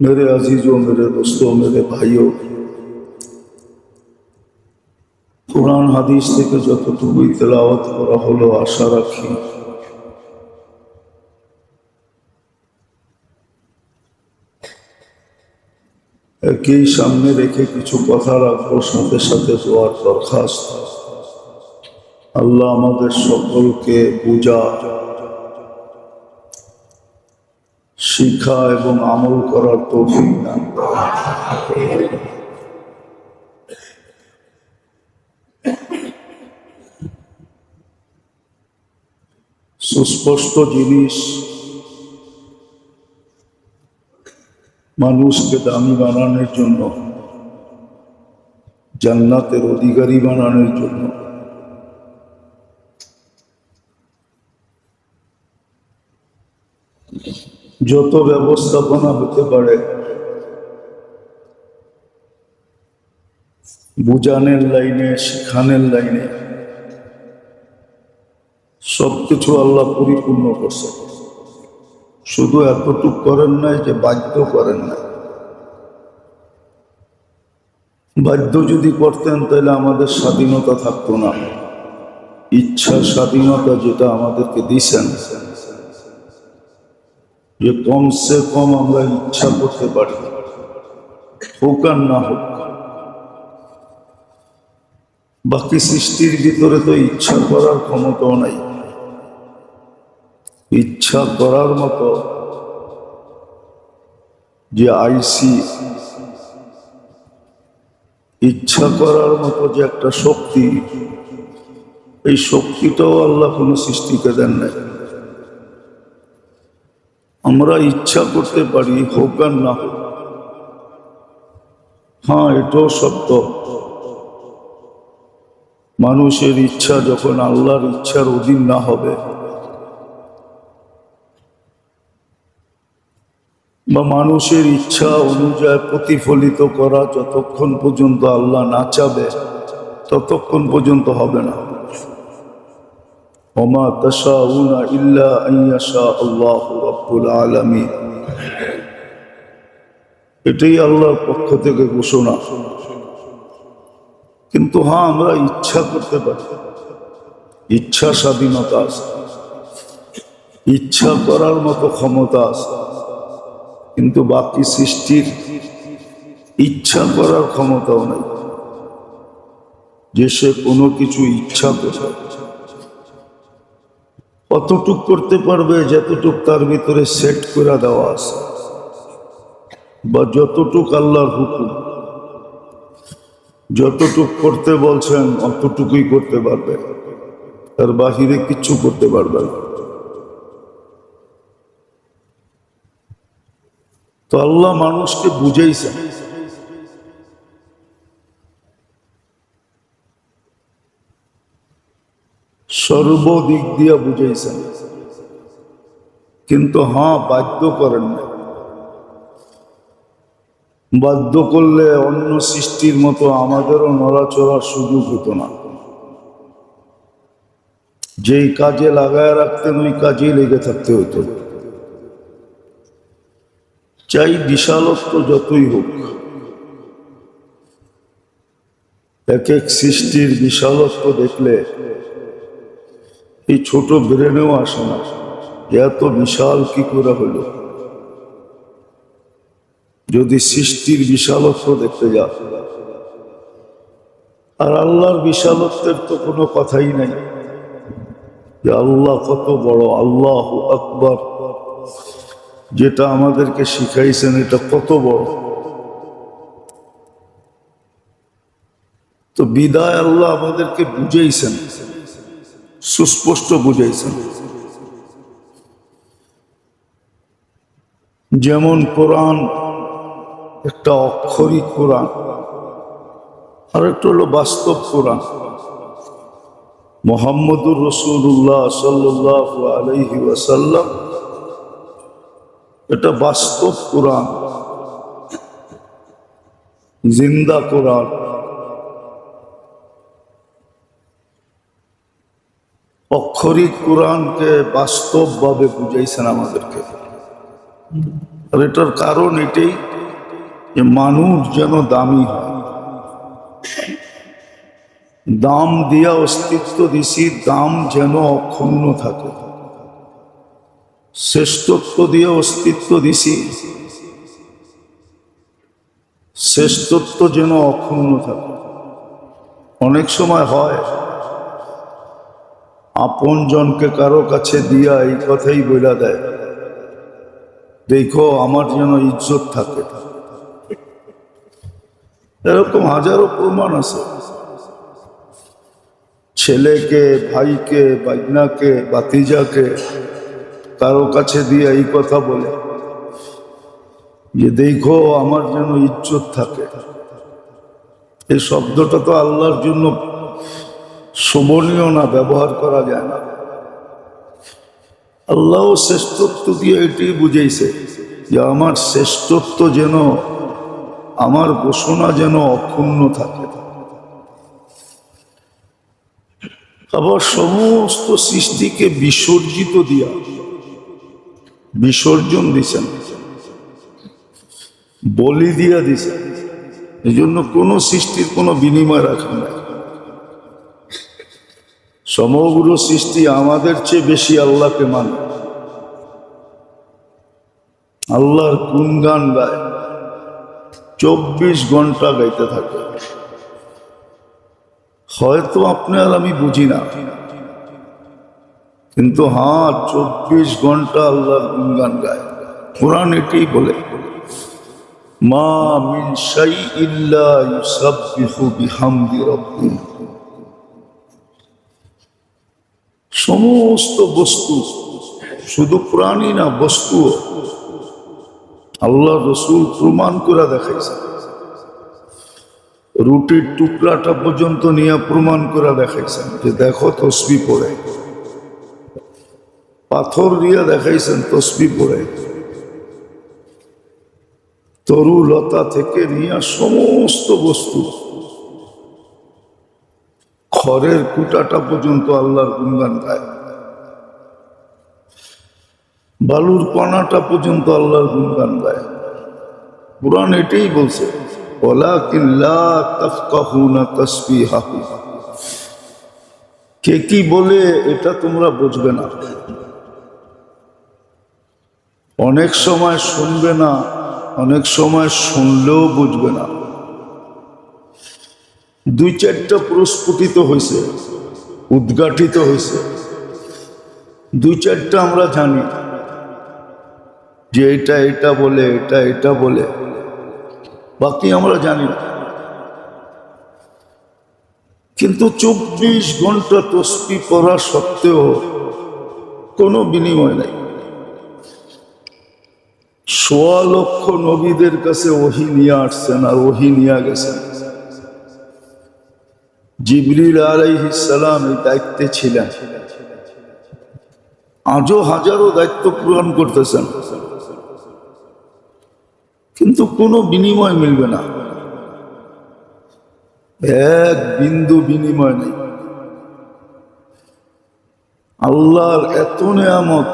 मेरे अजीजों मेरे दोस्तों मेरे भाइयों কোরআন হাদিস থেকে যতটুকুই তেলাওয়াত করা হলো আশা রাখি একই সামনে রেখে কিছু কথা রাখবো সাথে সাথে দোয়ার দরখাস্ত আল্লাহ আমাদের সকলকে বুঝা শিক্ষা এবং আমল করার তৌফিক দান সুস্পষ্ট জিনিস, মানুষকে দামি বানানোর জন্য, জান্নাতের অধিকারী বানানোর জন্য। যত ব্যবস্থাপনা হতে পারে, বুঝানের লাইনে, শিখানের লাইনে, সবকিছু আল্লাহ পরিপূর্ণ করছে। শুধু এতটুক করেন নাই যে বাধ্য করেন না বাধ্য যদি করতেন তাহলে আমাদের স্বাধীনতা থাকতো না। ইচ্ছা স্বাধীনতা যেটা আমাদেরকে দিছেন। যে কমসে কম আমরা ইচ্ছা করতে পারি। হোক আর না হোক। বাকি সৃষ্টির ভিতরে তো ইচ্ছা করার ক্ষমতাও নাই। ইচ্ছা করার মতো যে আইসি, ইচ্ছা করার মতো যে একটা শক্তি, এই শক্তিটাও আল্লাহ কোনো সৃষ্টিকে দেন নাই। আমরা ইচ্ছা করতে পারি, হোক আর না হোক। হ্যাঁ এটাও সত্য। মানুষের ইচ্ছা যখন আল্লাহর ইচ্ছার অধীন না হবে, বা মানুষের ইচ্ছা অনুযায়ী প্রতিফলিত করা যতক্ষণ পর্যন্ত আল্লাহ না চাবে, ততক্ষণ পর্যন্ত হবে না। ওমা তাশাউনা ইল্লা আইয়াশা আল্লাহ রাব্বুল আলামিন এটাই আল্লাহর পক্ষ থেকে ঘোষণা। কিন্তু হ্যাঁ আমরা ইচ্ছা করতে পারি। ইচ্ছা স্বাধীনতা আছে। ইচ্ছা করার মতো ক্ষমতা আছে। কিন্তু বাকি সৃষ্টির ইচ্ছা করার ক্ষমতাও নেই। যে সে কোনো কিছু ইচ্ছা করে। কতটুক করতে পারবে যতটুক তার ভিতরে সেট করে দেওয়া আছে। বা যতটুক আল্লাহর হুকুম, যতটুক করতে বলছেন অতটুকুই করতে পারবে। তার বাহিরে কিচ্ছু করতে পারবে না। তো আল্লাহ মানুষকে বুঝাইছেন। সর্বদিক দিয়া বুঝাইছেন। কিন্তু হ্যাঁ বাধ্য করেন না বাধ্য করলে অন্য সৃষ্টির মতো আমাদেরও নড়াচড়ার সুযোগ হতো না। যেই কাজে লাগায় রাখতেন, ওই কাজেই লেগে থাকতে হতো। চাই বিশালত্ব যতই হোক এক এক সৃষ্টির বিশালত্ব দেখলে এই ছোট ব্রেনেও আসে না। এত বিশাল কি করে হলো? যদি সৃষ্টির বিশালত্ব দেখতে যা আর আল্লাহর বিশালত্বের তো কোনো কথাই নাই। যে আল্লাহ কত বড়, আল্লাহ আকবর। যেটা আমাদেরকে শিখাইছেন, এটা কত বড়। তো বিদায় আল্লাহ আমাদেরকে বুঝাইছেন। সুস্পষ্ট বুঝাইছেন যেমন কোরআন, একটা অক্ষরিক কোরআন, আর একটা হলো বাস্তব কোরআন। মোহাম্মদুর রসুল্লাহ সাল্লাহ আলহি ওয়াসাল্লাম এটা বাস্তব কোরআন, জিন্দা কোরআন। অক্ষরিক কোরআনকে বাস্তবভাবে বুঝাইছেন আমাদেরকে। আর এটার কারণ এটাই যে মানুষ যেন দামি হয়। দাম দিয়া অস্তিত্ব দিছি, দাম যেন অক্ষুণ্ণ থাকে। শ্রেষ্ঠত্ব দিয়ে অস্তিত্ব দিছি, শ্রেষ্ঠত্ব যেন অক্ষুণ্ণ থাকে। অনেক সময় হয় আপন জনকে কারও কাছে দিয়া এই কথাই বইলা দেয়। দেখো, আমার যেন ইজ্জত থাকে। এরকম হাজারো প্রমাণ আছে। ছেলেকে, ভাইকে বাইনাকে বাতিজাকে কারও কাছে দিয়ে এই কথা বলে। যে দেখো, আমার যেন ইজ্জত থাকে। এই শব্দটা তো আল্লাহর জন্য শোভনীয় না, ব্যবহার করা যায় না। আল্লাহ শ্রেষ্ঠত্ব দিয়ে এটি বুঝেছে যে আমার শ্রেষ্ঠত্ব যেন, আমার ঘোষণা যেন অক্ষুণ্ণ থাকে। আবার সমস্ত সৃষ্টিকে বিসর্জিত দিয়া বিসর্জন দিছেন। বলি দিয়া দিছেন। এই জন্য কোনো সৃষ্টির কোনো বিনিময় রাখেন না। সমগ্র সৃষ্টি আমাদের চেয়ে বেশি আল্লাহকে মানে। আল্লাহর গুণগান গায়। চব্বিশ ঘণ্টা গাইতে থাকে। হয়তো আপনার আমি বুঝি না। কিন্তু হ্যাঁ চব্বিশ ঘণ্টা আল্লাহর গুণগান গায়। কোরআন এটাই বলে। মা মিন শাই ইল্লা ইউসাব্বিহু বিহামদি রাব্বিহি। সমস্ত বস্তু, শুধু প্রাণী না বস্তু আল্লাহ রসুল প্রমাণ করে দেখাইছে। রুটির টুকরাটা পর্যন্ত নিয়ে প্রমাণ করে দেখাইছেন যে দেখো তসবি পড়ে। পাথর দিয়ে দেখাইছেন তসবি পড়ে। তরু লতা থেকে নিয়ে সমস্ত বস্তু খড়ের কুটাটা পর্যন্ত আল্লাহর গুণগান গায়। বালুর কণাটা পর্যন্ত আল্লাহর গুণগান গায়। পুরাণ এটাই বলছে কে কি বলে এটা তোমরা বুঝবে না। অনেক সময় শুনবে না, অনেক সময় শুনলেও বুঝবে না। দুই চারটা প্রস্ফুটিত হয়েছে উদ্ঘাটিত হয়েছে দুই চারটা আমরা জানি যে এটা এটা বলে, এটা এটা বলে। বাকি আমরা জানি কিন্তু চব্বিশ ঘণ্টা তসবি পড়া সত্ত্বেও কোনো বিনিময় নাই। সোয়া লক্ষ নবীদের কাছে ওহি নিয়ে আসছেন আর ওহি নিয়ে গেছেন। জিবরিল আলাইহিসালাম এই দায়িত্বে ছিলেন। আজও হাজারো দায়িত্ব পূরণ করতেছেন। কিন্তু কোনো বিনিময় মিলবে না। এক বিন্দু বিনিময় নেই। আল্লাহর এত নেয়ামত,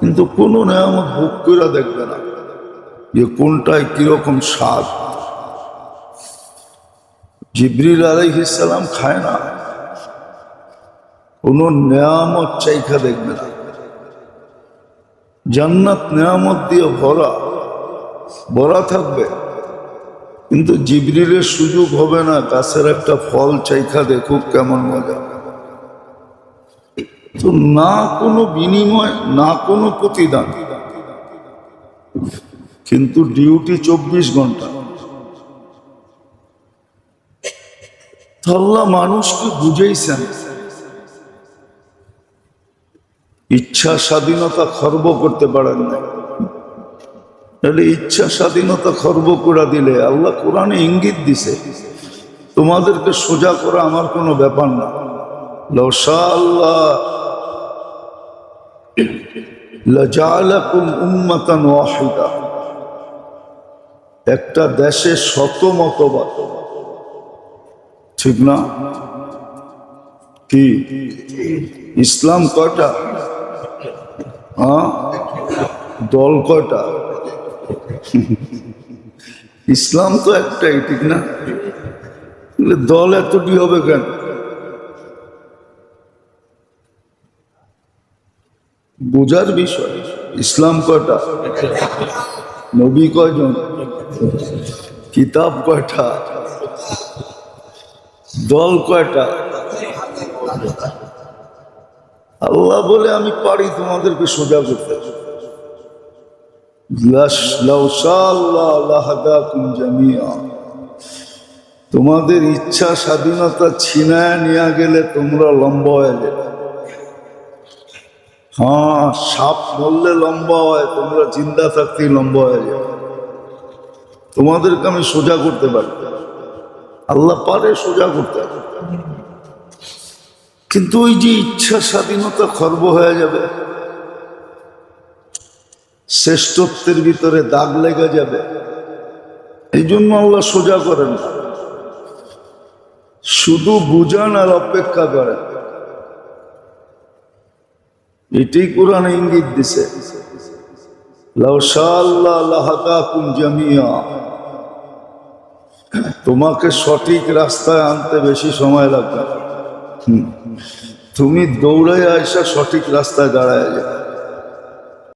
কিন্তু কোনো নেয়ামত ভোগ করে দেখবে না যে কোনটায় কীরকম স্বাদ। জিবরিল আলাইহিসালাম খায় না। কোনো নেয়ামত চাইখা দেখবে না। জান্নাত নেয়ামত দিয়ে ভরা ভরা থাকবে। কিন্তু জিবরিলের সুযোগ হবে না, গাছের একটা ফল চাইখা দেখুক কেমন মজা। তো না কোনো বিনিময়, না কোনো প্রতিদান। কিন্তু ডিউটি চব্বিশ ঘণ্টা। আল্লাহ মানুষকে বুঝেইছেন। ইচ্ছা স্বাধীনতা খর্ব করতে পারেন না তাহলে ইচ্ছা স্বাধীনতা খর্ব করে দিলে আল্লাহ কোরআনে ইঙ্গিত দিছে, তোমাদেরকে সোজা করা আমার কোনো ব্যাপার না। লসা আল্লাহ একটা দেশে শত মতবাদ। ঠিক না? কি? ইসলাম কয়টা? হ্যাঁ? দল কয়টা? ইসলাম তো একটাই, ঠিক না? দল এতটি হবে কেন? বোঝার বিষয়, ইসলাম কয়টা? নবী কয়জন? কিতাব কয়টা? দল কয়টা? আল্লাহ বলে, আমি পারি তোমাদেরকে সোজা করতে। তোমাদের ইচ্ছা স্বাধীনতা ছিনায় নিয়ে গেলে তোমরা লম্বা হয়ে যাবে। হ্যাঁ সাপ বললে লম্বা হয়, তোমরা চিন্তা থাকতেই লম্বা হয়ে যাবে। তোমাদেরকে আমি সোজা করতে পারি। আল্লাহ পারে সোজা করতে কিন্তু ওই যে ইচ্ছা স্বাধীনতা খর্ব হয়ে যাবে, শ্রেষ্ঠত্বের ভিতরে দাগ লেগে যাবে, এই জন্য আল্লাহ সোজা করেন শুধু বুঝান আর অপেক্ষা করেন। এটাই কোরআন ইঙ্গিত দিছে। লাউ শাআ আল্লাহ লাহাদাকুম জামিয়া তোমাকে সঠিক রাস্তায় আনতে বেশি সময় লাগবে। তুমি দৌড়ে আইসা সঠিক রাস্তায় দাঁড়ায় যাবে